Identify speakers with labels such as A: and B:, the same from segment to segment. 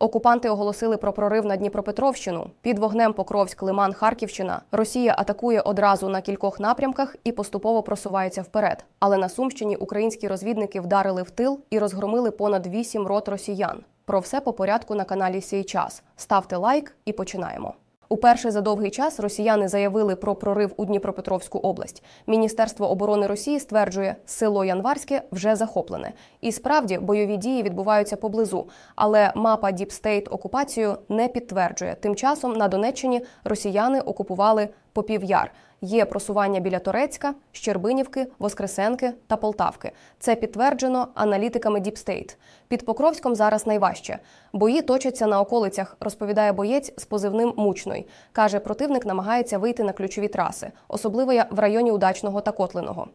A: Окупанти оголосили про прорив на Дніпропетровщину. Під вогнем Покровськ, Лиман, Харківщина. Росія атакує одразу на кількох напрямках і поступово просувається вперед. Але на Сумщині українські розвідники вдарили в тил і розгромили понад вісім рот росіян. Про все по порядку на каналі Сій час. Ставте лайк і починаємо. Уперше за довгий час росіяни заявили про прорив у Дніпропетровську область. Міністерство оборони Росії стверджує, село Январське вже захоплене. І справді бойові дії відбуваються поблизу. Але мапа Діпстейт окупацію не підтверджує. Тим часом на Донеччині росіяни окупували Попів'яр. Є просування біля Торецька, Щербинівки, Воскресенки та Полтавки. Це підтверджено аналітиками Діпстейт. Під Покровськом зараз найважче. Бої точаться на околицях, розповідає боєць з позивним Мучной. Каже, противник намагається вийти на ключові траси, особливо в районі Удачного та Котлиного.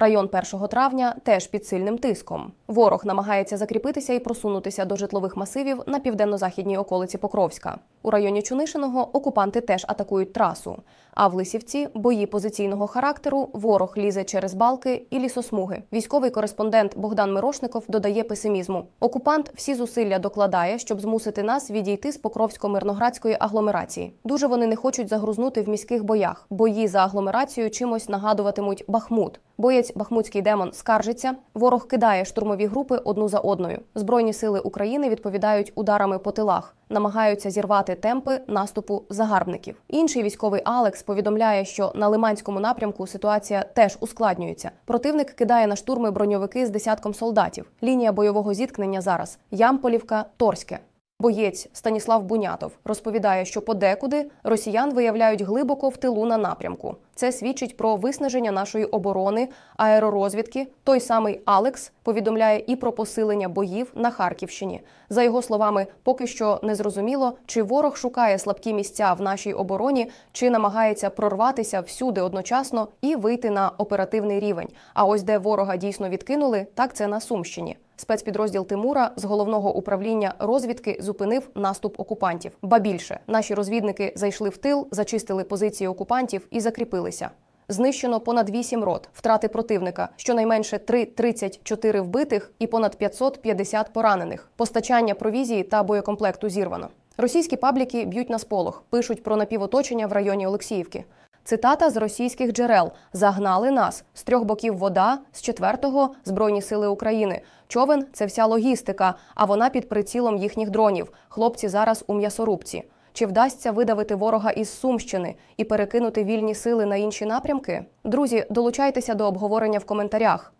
A: Район 1 травня теж під сильним тиском. Ворог намагається закріпитися і просунутися до житлових масивів на південно-західній околиці Покровська. У районі Чунишиного окупанти теж атакують трасу. А в Лисівці бої позиційного характеру ворог лізе через балки і лісосмуги. Військовий кореспондент Богдан Мирошников додає песимізму. Окупант всі зусилля докладає, щоб змусити нас відійти з Покровсько-мирноградської агломерації. Дуже вони не хочуть загрузнути в міських боях. Бої за агломерацію чимось нагадуватимуть Бахмут. Боєць Бахмутський демон скаржиться. Ворог кидає штурмові групи одну за одною. Збройні сили України відповідають ударами по тилах, намагаються зірвати темпи наступу загарбників. Інший військовий Алекс повідомляє, що на Лиманському напрямку ситуація теж ускладнюється. Противник кидає на штурми броньовики з десятком солдатів. Лінія бойового зіткнення зараз Ямполівка, Торське. Боєць Станіслав Бунятов розповідає, що подекуди росіян виявляють глибоко в тилу на напрямку. Це свідчить про виснаження нашої оборони, аеророзвідки. Той самий Алекс повідомляє і про посилення боїв на Харківщині. За його словами, поки що не зрозуміло, чи ворог шукає слабкі місця в нашій обороні, чи намагається прорватися всюди одночасно і вийти на оперативний рівень. А ось де ворога дійсно відкинули, так це на Сумщині. Спецпідрозділ Тимура з головного управління розвідки зупинив наступ окупантів. Ба більше наші розвідники зайшли в тил, зачистили позиції окупантів і закріпилися. Знищено понад 8 рот, втрати противника, щонайменше 3-34 вбитих і понад 550 поранених. Постачання провізії та боєкомплекту зірвано. Російські пабліки б'ють на сполох, пишуть про напівоточення в районі Олексіївки. Цитата з російських джерел: загнали нас з трьох боків вода, з четвертого збройні сили України. Човен це вся логістика, а вона під прицілом їхніх дронів. Хлопці зараз у м'ясорубці. Чи вдасться видавити ворога із Сумщини і перекинути вільні сили на інші напрямки? Друзі, долучайтеся до обговорення в коментарях.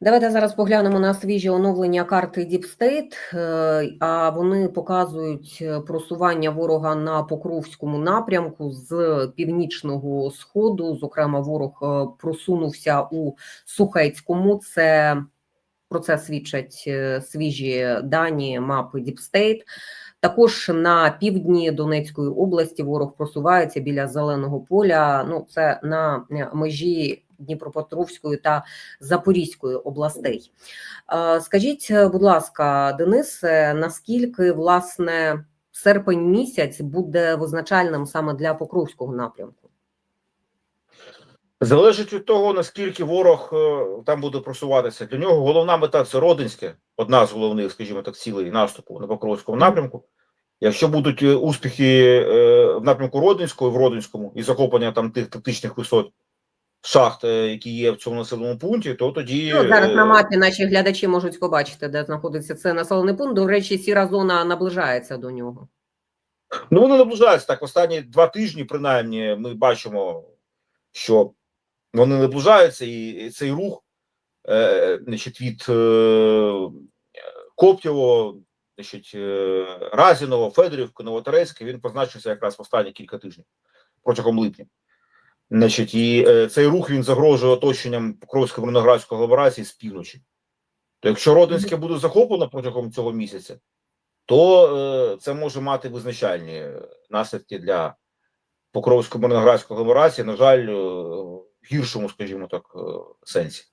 B: Давайте зараз поглянемо на свіжі оновлення карти Deep State, е, а вони показують е, просування ворога на Покровському напрямку з північного сходу. Зокрема, ворог е, просунувся у Сухецькому. Це про це свідчать свіжі дані мапи Deep State. Також на півдні Донецької області ворог просувається біля зеленого поля. Ну це на межі Дніпропетровської та Запорізької областей. Е, Скажіть, будь ласка, Денисе, наскільки власне серпень місяць буде визначальним саме для Покровського напрямку?
C: Залежить від того, наскільки ворог е, там буде просуватися. Для нього головна мета це Родинське, одна з головних, скажімо так, цілей наступу на Покровському напрямку. Якщо будуть е, успіхи е, в напрямку Родинського, в Родинському і захоплення там тих тактичних висот шахт, е, які є в цьому населеному пункті, то тоді
B: Ну, зараз
C: е,
B: на мапі наші глядачі можуть побачити, де знаходиться цей населений пункт. До речі, сіра зона наближається до нього.
C: Ну, вони наближаються так. Останні два тижні, принаймні, ми бачимо, що вони наближаються, і цей рух, е, значить, від е, Коптєво, значить, е, Разіново, Федорівки, Новоторецьке, він позначився якраз в останні кілька тижнів протягом липня. Значить, і е, цей рух він загрожує оточенням Покровської Виноградської агломерації з півночі. То якщо Родинське буде захоплено протягом цього місяця, то е, це може мати визначальні наслідки для Покровської Мирноградської агломерації, на жаль, е, в гіршому, скажімо так, е, сенсі.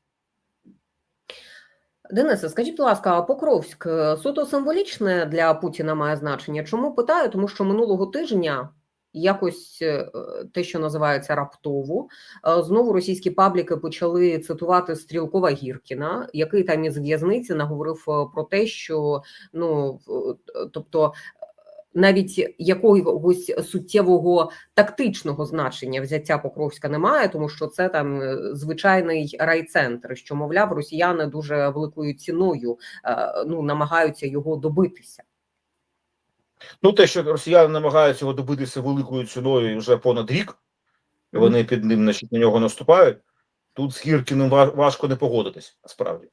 B: Денисе, скажіть, будь ласка, а Покровськ е, суто символічне для Путіна має значення? Чому питаю? Тому що минулого тижня якось е, те, що називається раптово. Е, Знову російські пабліки почали цитувати Стрілкова Гіркіна, який там із в'язниці наговорив е, про те, що ну тобто. Навіть якогось суттєвого тактичного значення взяття Покровська немає, тому що це там звичайний райцентр, що мовляв, росіяни дуже великою ціною ну намагаються його добитися.
C: Ну, те, що росіяни намагаються його добитися великою ціною вже понад рік, і вони під ним значить, на нього наступають. Тут з Гіркіним важко не погодитись, насправді.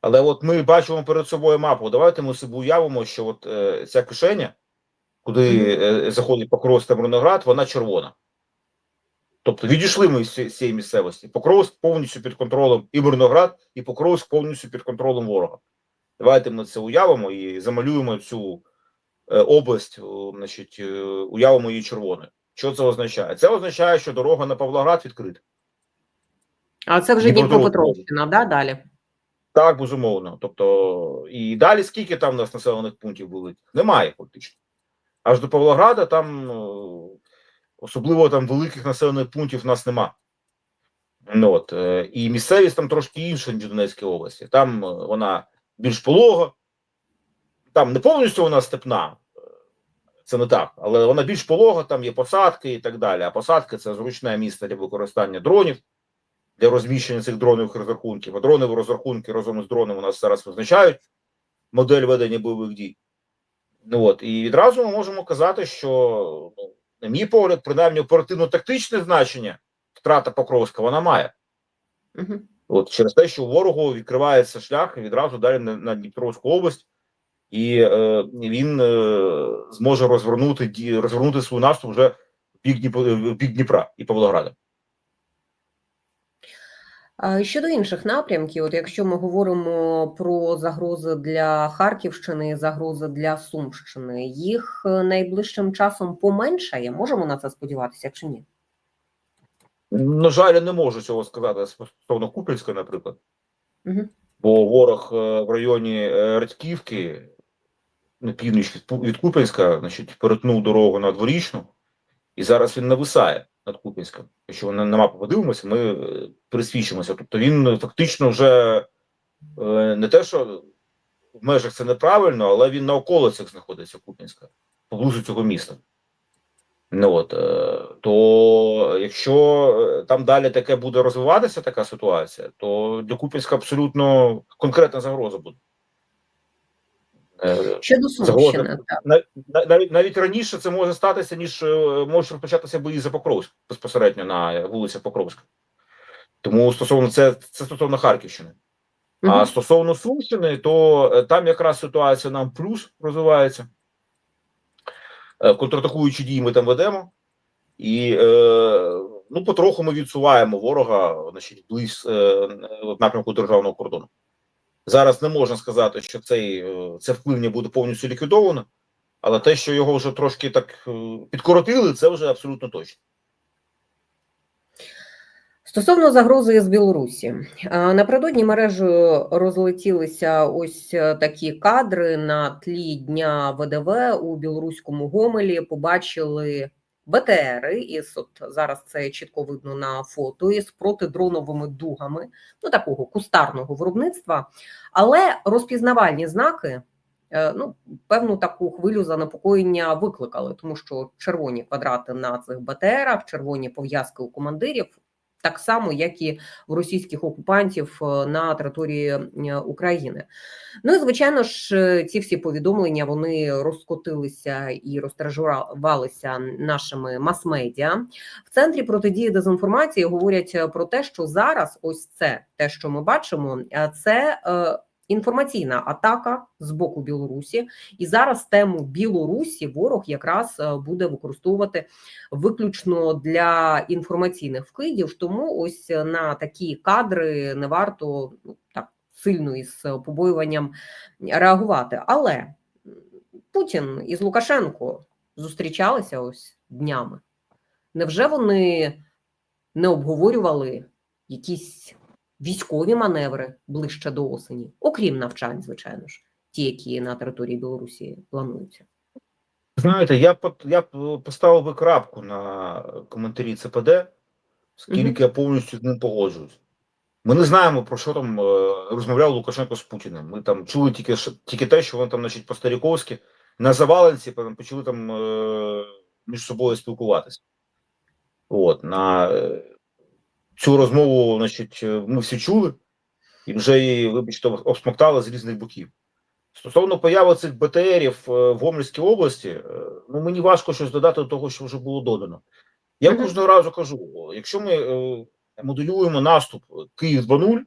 C: Але от ми бачимо перед собою мапу. Давайте ми собі уявимо, що от е, ця кишеня, куди е, заходить Покровськ та Мирноград, вона червона. Тобто відійшли ми з цієї місцевості. Покровськ повністю під контролем і Мирноград, і Покровськ повністю під контролем ворога. Давайте ми це уявимо і замалюємо цю е, область, значить, е, уявимо її червоною. Що це означає? Це означає, що дорога на Павлоград відкрита.
B: А це вже. Дніпропетровщина, да, далі.
C: Так, безумовно. Тобто, і далі скільки там у нас населених пунктів великих? Немає фактично. Аж до Павлограда там е, особливо там великих населених пунктів в нас нема. Ну, от, е, і місцевість там трошки інша, ніж в Донецькій області. Там е, вона більш полога, там не повністю вона степна, е, це не так, але вона більш полога, там є посадки і так далі. А посадки це зручне місце для використання дронів, для розміщення цих дронових розрахунків. А дронові розрахунки разом з дронами у нас зараз визначають модель ведення бойових дій. Ну от і відразу ми можемо казати, що ну, на мій погляд, принаймні оперативно-тактичне значення втрата Покровська вона має.
B: Угу.
C: От через те, що ворогу відкривається шлях відразу далі на, на Дніпровську область, і е, він е, зможе розвернути розвернути свій наступ вже в бік, Дніп, Дніпра і Павлограда.
B: Щодо інших напрямків, от якщо ми говоримо про загрози для Харківщини, загрози для Сумщини, їх е, найближчим часом поменшає. Можемо на це сподіватися, чи ні?
C: На жаль, я не можу цього сказати стосовно Купільська, наприклад.
B: Угу.
C: бо ворог е, в районі е, Радьківки, північ від, Куп'янська, значить, перетнув дорогу на дворічну, і зараз він нависає над Куп'янськом. Якщо на, на мапу подивимося, ми е, пересвідчимося. Тобто він е, фактично вже е, не те, що в межах це неправильно, але він на околицях знаходиться Куп'янська, поблизу цього міста. Ну от, то якщо там далі таке буде розвиватися, така ситуація, то для Куп'янська абсолютно конкретна загроза буде. Е,
B: Щодо Сумщини, так.
C: на- на- Навіть, навіть раніше це може статися, ніж е, можуть розпочатися бої за Покровськ безпосередньо на вулицях Покровська. Тому стосовно це, це стосовно Харківщини. А стосовно Сумщини, то е, там якраз ситуація нам плюс розвивається. Контратакуючі дії ми там ведемо, і е, ну, потроху ми відсуваємо ворога значить, близь е, напрямку державного кордону. Зараз не можна сказати, що цей, е, це впливня буде повністю ліквідовано, але те, що його вже трошки так е, підкоротили, це вже абсолютно точно.
B: Стосовно загрози з Білорусі, напередодні мережею розлетілися ось е, такі кадри на тлі дня ВДВ у білоруському Гомелі. Побачили БТРи, і от зараз це чітко видно на фото із протидроновими дугами, ну такого кустарного виробництва, але розпізнавальні знаки. е, Ну, певну таку хвилю занепокоєння викликали, тому що червоні квадрати на цих БТРах, червоні пов'язки у командирів, так само, як і в російських окупантів е, на території е, України. Ну і звичайно ж, е, ці всі повідомлення вони розкотилися і розтражувалися нашими мас-медіа. В центрі протидії дезінформації говорять про те, що зараз ось це те, що ми бачимо, це. Інформаційна атака з боку Білорусі, і зараз тему Білорусі ворог якраз е, буде використовувати виключно для інформаційних вкидів. Тому ось е, на такі кадри не варто ну, так сильно із побоюванням реагувати. Але Путін із Лукашенко зустрічалися ось днями. Невже вони не обговорювали якісь військові маневри ближче до осені, окрім навчань, звичайно ж, ті, які на території Білорусі плануються?
C: Знаєте, я я поставив би крапку на коментарі ЦПД, оскільки
B: Мгм.
C: я повністю з ним погоджуюсь. Ми не знаємо, про що там е, розмовляв Лукашенко з Путіним. Ми там чули тільки, тільки те, що вони там, значить, по-старіковськи на заваленці почали там е, між собою спілкуватися. От, на е, цю розмову, значить, е, ми всі чули і вже її, вибачте, обсмоктали з різних боків. Стосовно появи цих БТРів е, в Гомельській області, е, ну мені важко щось додати до того, що вже було додано. Я
B: Мгм.
C: кожного разу кажу: якщо ми е, моделюємо наступ Київ 2.0,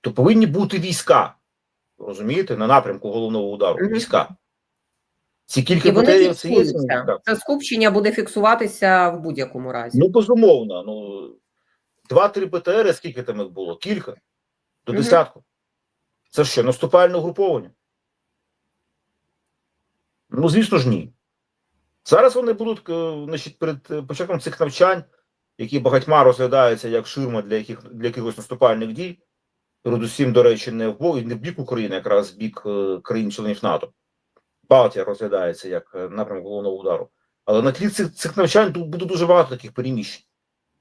C: то повинні бути війська, розумієте, на напрямку головного удару.
B: Мгм.
C: Війська. Ці кілька БТРів це є.
B: Це скупчення буде фіксуватися в будь-якому разі.
C: Ну, безумовно. Ну, два-три БТР, скільки там їх було? Кілька. До десятку. Це що, наступальне угруповання? Ну, звісно ж, ні. Зараз вони будуть е, значить, перед е, початком цих навчань, які багатьма розглядаються як ширма для, яких, для якихось наступальних дій, передусім, до речі, не в, бо- не в бік України, якраз в бік е, країн-членів НАТО. Балтія розглядається як напрямок головного удару. Але на тлі цих, цих навчань буде дуже багато таких переміщень,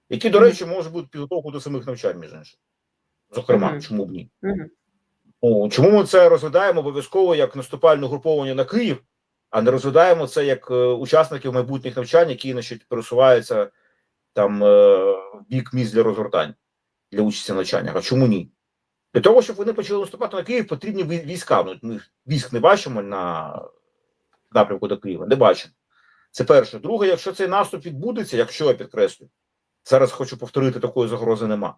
C: які, до речі, можуть бути підготовку до самих навчань, між іншим. Зокрема, чому б ні? Ну, чому ми це розглядаємо обов'язково як наступальне груповання на Київ, а не розглядаємо це як е, учасників майбутніх навчань, які значить, пересуваються там е, в бік місць для розгортань для участі в навчаннях. А чому ні? Для того, щоб вони почали наступати на Київ, потрібні війська. Ну, ми військ не бачимо на напрямку до Києва, не бачимо. Це перше. Друге, якщо цей наступ відбудеться, якщо я підкреслю, зараз хочу повторити, такої загрози нема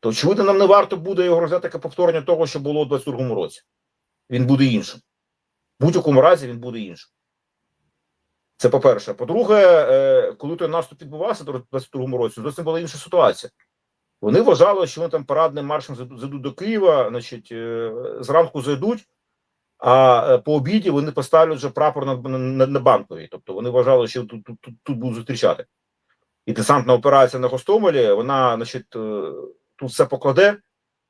C: то очевидно, нам не варто буде його розглядати як повторення того, що було у 22-му році. Він буде іншим. В будь-якому разі він буде іншим. Це по-перше. По-друге, е, коли той наступ відбувався у 22-му році, зовсім була інша ситуація. Вони вважали, що вони там парадним маршем зайдуть до Києва, значить, е, зранку зайдуть, а е, по обіді вони поставлять вже прапор на, на, на банковій. Тобто вони вважали, що тут, тут, тут будуть зустрічати. І десантна операція на Гостомелі, вона, значить, е, тут все покладе,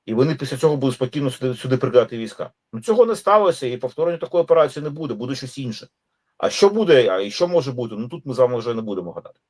C: і вони після цього будуть спокійно сюди, сюди прикидати війська. Ну цього не сталося, і повторення такої операції не буде, буде щось інше. А що буде, а і що може бути? Ну тут ми з вами вже не будемо гадати.